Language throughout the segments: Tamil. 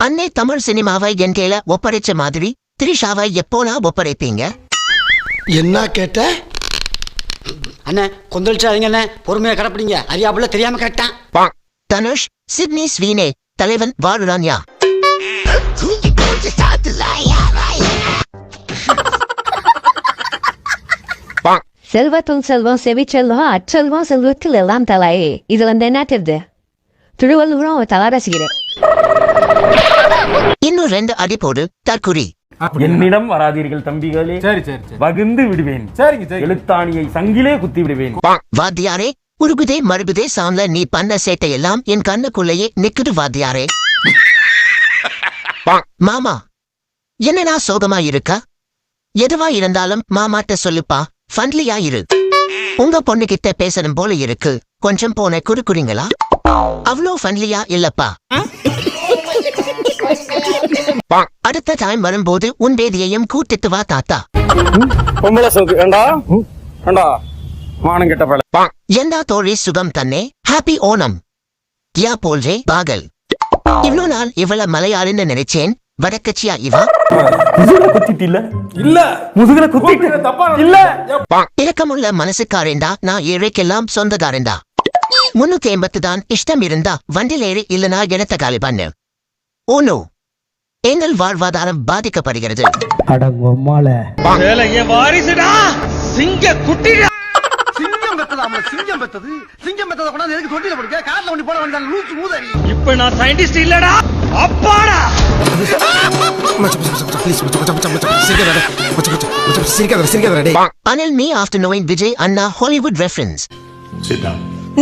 அன்னை தமிழ் சினிமாவை என் கையில ஒப்படைச்ச மாதிரி திரிஷாவை எப்போனா ஒப்படைப்பீங்க? என்ன கேட்ட? அண்ணே கொந்தளிச்சாதீங்க அண்ணே. பொறுமையா கடப்பிடிங்க. அறியாப்புல தெரியாம கேட்டான் தனுஷ் சிட்னி ஸ்வீனே தலைவன் வாழுறான் யா. செல்வத்துள் செல்வம் செவிச்செல்வம் அச்செல்வம் செல்வத்தில் எல்லாம் தலையே இது வந்து என்ன தெரியுது? திருவள்ளுவரும் ஒரு தலை ரசிக்கிறேன் இன்னும் ரெண்டு அடி போடு தற்குறி. என்னிடம் வராதீர்கள் தம்பிகளே. சரி சரி வகுந்து விடுவேன். சரிங்க சரி எழுத்தாணியை சங்கிலே குத்தி விடுவேன். வாத்தியாரே உருகுதே மறுகுதே சாம்ல நீ பண்ண சேட்டை எல்லாம் என் கண்ணுக்குள்ளேயே நிக்குது வாத்தியாரே. மாமா என்னடா சோகமா இருக்கா? எதுவா இருந்தாலும் மாமாட்ட சொல்லுப்பா ஃபன்லியா இரு. உங்க பொண்ணுகிட்ட பேசணும் போல இருக்கு. கொஞ்சம் போன குறுக்குறீங்களா? அவ்வளோ ஃபன்லியா இல்லப்பா. அடுத்த டைம் வரும்போது உன் வேதியையும் கூட்டிட்டு வா தாத்தா. பொம்பளை சோக்கு ஏண்டா? ஏண்டா? மானம் கெட்ட பல எல்லா தோழி சுகம் தன்னே? ஹாப்பி ஓணம் யா போல்ரே பாகல். இவ்ளோ நாள் இவள மலையாளின்னு நினைச்சேன். வடக்கச்சியா இவா? முதுகுல குத்திட்டு இல்ல? இல்ல. முதுகுல குத்திட்டு தப்பா இல்ல. இறக்கமுள்ள மனசுக்காரேண்டா நான் ஏழைக்கெல்லாம் சொந்தக்காரேண்டா. முன்னூத்தி எண்பத்து தான் இஷ்டம் இருந்தா வண்டில் ஏறி இல்லனா எனத்த காலி பண்ணு. ஓனோ எங்கள் வாழ்வாதாரம் பாதிக்கப்படுகிறது. சிங்கம் பெத்தது அவன் சிங்கம் பெத்தது. சிங்கம் பெத்தத கொண்டாந்து எதுக்கு தொட்டில போடுங்க கார்ல ஒண்ணி போட வேண்டாம் லூசு மூதறி. இப்ப நான் சயின்டிஸ்ட் இல்லடா. அப்பாடா. Anil me after knowing Vijay Anna Hollywood reference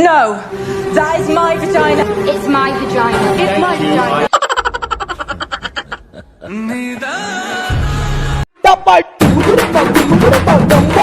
No, that is my vagina. It's my vagina. It's my vagina. டப்பா குடுப்பா குடுப்பா